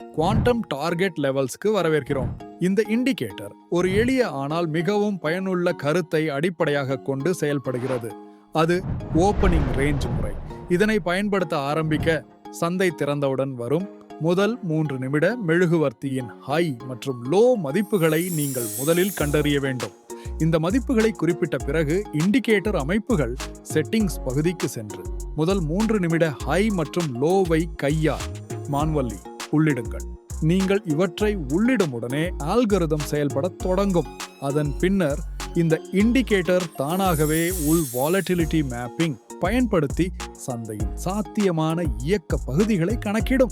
Quantum target லெவல்ஸ்க்கு வரவேற்கிறோம். இந்த indicator ஒரு எளிய ஆனால் மிகவும் பயனுள்ள கருத்தை அடிப்படையாக கொண்டு செயல்படுகிறது. அது ஓப்பனிங் ரேஞ்ச் முறை. இதனை பயன்படுத்த ஆரம்பிக்க சந்தை திறந்தவுடன் வரும். முதல் மூன்று நிமிட மெழுகுவர்த்தியின் ஹை மற்றும் லோ மதிப்புகளை நீங்கள் முதலில் கண்டறிய வேண்டும். இந்த மதிப்புகளை குறிப்பிட்ட பிறகு இண்டிகேட்டர் அமைப்புகள் செட்டிங்ஸ் பகுதிக்கு சென்று முதல் மூன்று நிமிட ஹை மற்றும் லோவை கையால் மான்வல்லி. உள்ளிடுங்கள். நீங்கள் இவற்றை உள்ளிடும் உடனே ஆல்கரிதம் செயல்படத் தொடங்கும். அதன் பின்னர் இந்த இண்டிகேட்டர் தானாகவே உள் வாலட்டிலிட்டி மேப்பிங் பயன்படுத்தி சந்தையின் சாத்தியமான இயக்க பகுதிகளை கணக்கிடும்.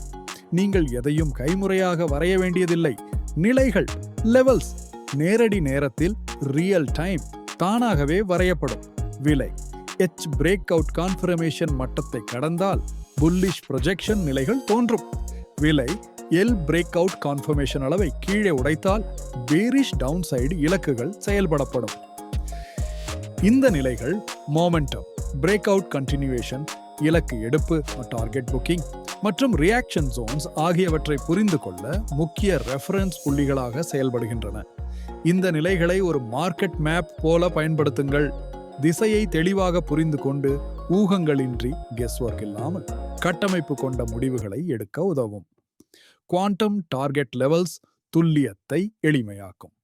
நீங்கள் எதையும் கைமுறையாக வரைய வேண்டியதில்லை. நிலைகள் லெவல்ஸ் நேரடி நேரத்தில் ரியல் டைம் தானாகவே வரையப்படும். விலை எச் பிரேக் அவுட் கான்ஃபர்மேஷன் மட்டத்தை கடந்தால் புல்லிஷ் ப்ரொஜெக்ஷன் நிலைகள் தோன்றும். விலை எல் பிரேக் அவுட் கான்ஃபர்மேஷன் அளவை கீழே உடைத்தால் பேரிஷ் டவுன் சைடு இலக்குகள் செயல்படப்படும். இந்த நிலைகள் மோமெண்டம் பிரேக் அவுட் கண்டினியூவேஷன் இலக்கு எடுப்பு டார்கெட் புக்கிங் மற்றும் ரியாக்ஷன் ஜோன்ஸ் ஆகியவற்றை புரிந்து கொள்ள முக்கிய ரெஃபரன்ஸ் புள்ளிகளாக செயல்படுகின்றன. இந்த நிலைகளை ஒரு மார்க்கெட் மேப் போல பயன்படுத்துங்கள். திசையை தெளிவாக புரிந்து கொண்டு ஊகங்களின்றி கெஸ் ஒர்க் இல்லாமல் கட்டமைப்பு கொண்ட முடிவுகளை எடுக்க உதவும். குவாண்டம் டார்கெட் லெவல்ஸ் துல்லியத்தை எளிமையாக்கும்.